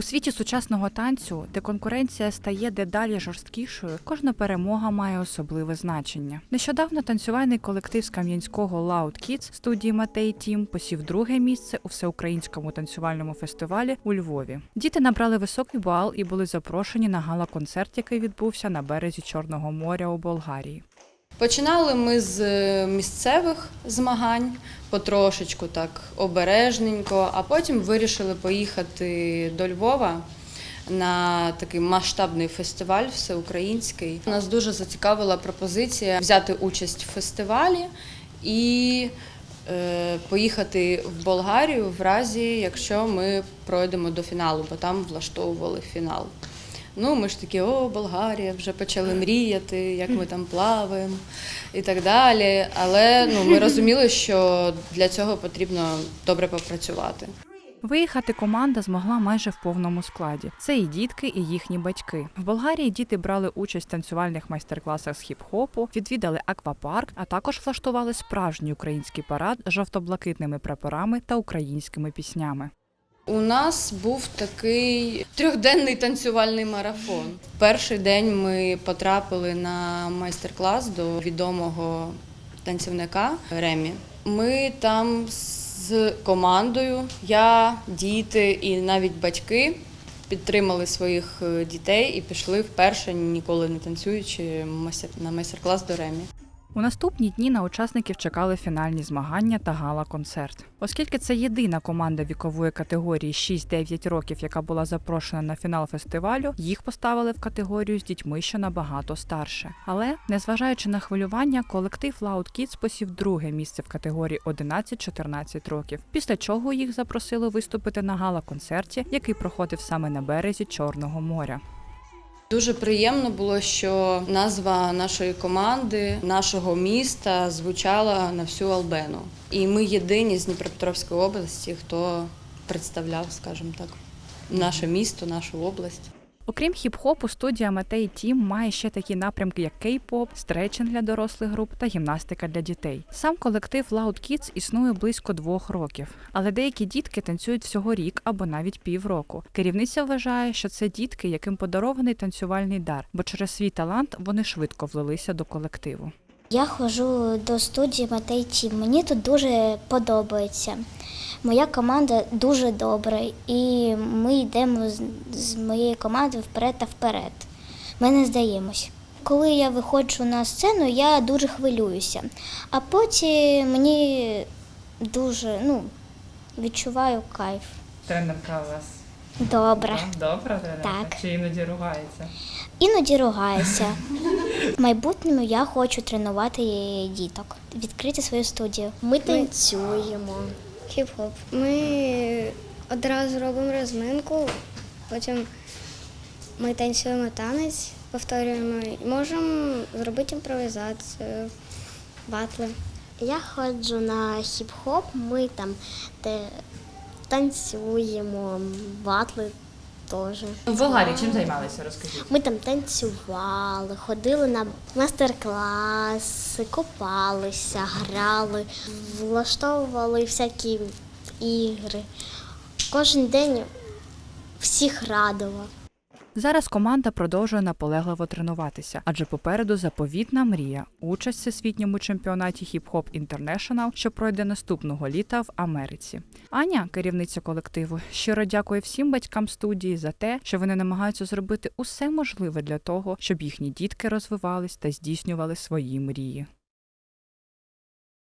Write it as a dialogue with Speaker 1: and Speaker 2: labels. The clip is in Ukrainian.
Speaker 1: У світі сучасного танцю, де конкуренція стає дедалі жорсткішою, кожна перемога має особливе значення. Нещодавно танцювальний колектив з Кам'янського Loud Kids студії Матей Тім посів друге місце у всеукраїнському танцювальному фестивалі у Львові. Діти набрали високий бал і були запрошені на гала-концерт, який відбувся на березі Чорного моря у Болгарії.
Speaker 2: Починали ми з е, місцевих змагань, потрошечку так обережненько, а потім вирішили поїхати до Львова на такий масштабний фестиваль всеукраїнський. Нас дуже зацікавила пропозиція взяти участь в фестивалі і е, поїхати в Болгарію в разі, якщо ми пройдемо до фіналу, бо там влаштовували фінал. Ну, ми ж такі, о, Болгарія, вже почали мріяти, як ми там плаваємо і так далі. Але ну, ми розуміли, що для цього потрібно добре попрацювати.
Speaker 1: Виїхати команда змогла майже в повному складі. Це і дітки, і їхні батьки. В Болгарії діти брали участь в танцювальних майстер-класах з хіп-хопу, відвідали аквапарк, а також влаштували справжній український парад з жовто-блакитними прапорами та українськими піснями.
Speaker 2: У нас був такий трьохденний танцювальний марафон. Перший день ми потрапили на майстер-клас до відомого танцівника Ремі. Ми там з командою, я, діти і навіть батьки підтримали своїх е, дітей і пішли вперше, ніколи не танцюючи, на майстер-клас до Ремі.
Speaker 1: У наступні дні на учасників чекали фінальні змагання та гала-концерт. Оскільки це єдина команда вікової категорії 6-9 років, яка була запрошена на фінал фестивалю, їх поставили в категорію з дітьми, що набагато старше. Але, незважаючи на хвилювання, колектив Loud Kids посів друге місце в категорії 11-14 років. Після чого їх запросили виступити на гала-концерті, який проходив саме на березі Чорного моря.
Speaker 2: Дуже приємно було, що назва нашої команди, нашого міста звучала на всю Албену. І ми єдині з Дніпропетровської області, хто представляв, скажімо так, наше місто, нашу область.
Speaker 1: Окрім хіп-хопу, студія Матей Тім має ще такі напрямки, як кей-поп, стретчинг для дорослих груп та гімнастика для дітей. Сам колектив Loud Kids існує близько двох років, але деякі дітки танцюють всього рік або навіть півроку. Керівниця вважає, що це дітки, яким подарований танцювальний дар, бо через свій талант вони швидко влилися до колективу.
Speaker 3: Я ходжу до студії Матей Тім. Мені тут дуже подобається. Моя команда дуже добра, і ми йдемо з, моєю командою вперед та вперед. Ми не здаємось. Коли я виходжу на сцену, я дуже хвилююся, а потім мені дуже ну, відчуваю кайф.
Speaker 1: Тренерка у вас
Speaker 3: Добре.
Speaker 1: добра тренерка?
Speaker 3: Так.
Speaker 1: Чи іноді ругається?
Speaker 3: Іноді ругаюся. В майбутньому я хочу тренувати діток, відкрити свою студію.
Speaker 4: Ми танцюємо.
Speaker 3: Хіп-хоп.
Speaker 4: Ми одразу робимо розминку, потім ми танцюємо танець, повторюємо. Можемо зробити імпровізацію, батли.
Speaker 5: Я ходжу на хіп-хоп, ми там танцюємо, батли теж.
Speaker 1: В Болгарії чим займалися? Розкажіть.
Speaker 5: Ми там танцювали, ходили на майстер-класи, копалися, грали, влаштовували всякі ігри. Кожен день всіх радував.
Speaker 1: Зараз команда продовжує наполегливо тренуватися, адже попереду заповітна мрія участь в всесвітньому чемпіонаті Hip-Hop International, що пройде наступного літа в Америці. Аня, керівниця колективу, щиро дякує всім батькам студії за те, що вони намагаються зробити усе можливе для того, щоб їхні дітки розвивались та здійснювали свої мрії.